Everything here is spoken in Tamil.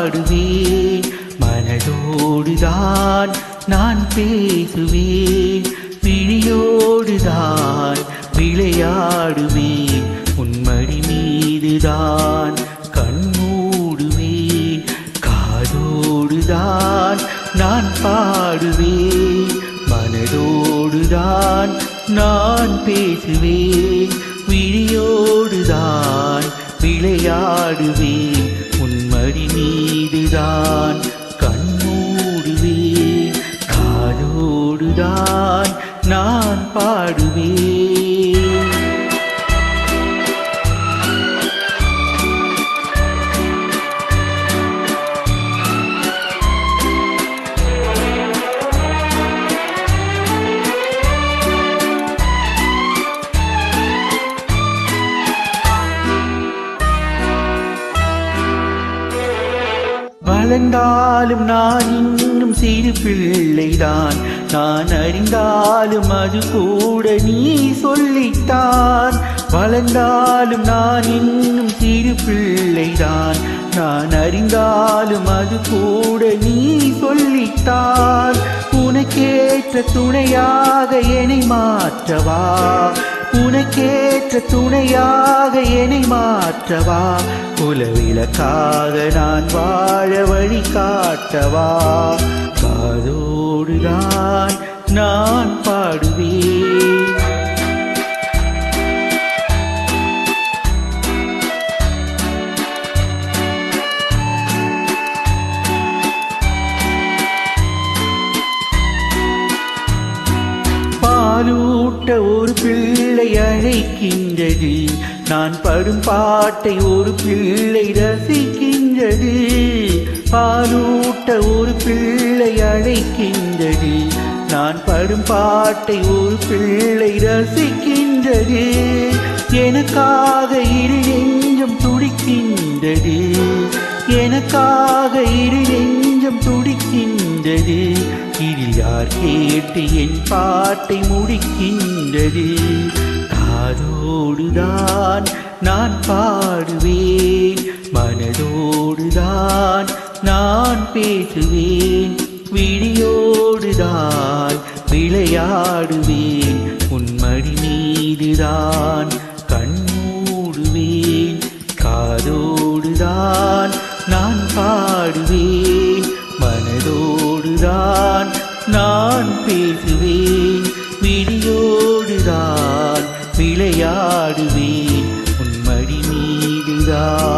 பாடுவேன். மனதோடுதான் நான் பேசுவேன். விழியோடுதான் விளையாடுவேன். உன்மடி மீதுதான் கண் மூடுவேன். காதோடுதான் நான் பாடுவேன். மனதோடுதான் நான் பேசுவேன். விழியோடுதான் விளையாடுவேன். உன்மடி மீதுதான் கண்மூடுவேன் காதோடுதான். வளர்ந்தாலும் நான் இன்னும் சிறு பிள்ளைதான். நான் அறிந்தாலும் அது கூட நீ சொல்லித்தான். வளர்ந்தாலும் நான் இன்னும் சிறு பிள்ளைதான். நான் அறிந்தாலும் அது கூட நீ சொல்லித்தான். உனக்கேற்ற துணையாக என்னை மாற்றவா? உனக்கேற்ற துணையாக என்னை மாற்றவா? குலவிளக்காக நான் வாழ வழி காட்டவா? காதோடுதான் நான் பாடுவேன். பாலூட்ட ஒரு பிள்ளை ரசிக்கின்றது. நான் படும் பாட்டை ஒரு பிள்ளை ரசிக்கின்றது. பாலூட்ட ஒரு பிள்ளை அழைக்கின்றது. நான் படும் பாட்டை ஒரு பிள்ளை ரசிக்கின்றது. எனக்காக இரு நெஞ்சம் துடிக்கின்றது. எனக்காக இரு நெஞ்சம் துடிக்கின்றது. இதில் யார் கேட்டு என் பாட்டை முடிக்கின்றது? காதோடுதான் நான் பாடுவேன் மனதோடுதான் நான் பேசுவேன் விழியோடுதான் விளையாடுவேன் உன்மடி மீதுதான் கண்மூடுவேன் காதோடுதான் நான் பாடுவேன் மனதோடுதான் நான் பேசுவேன். love.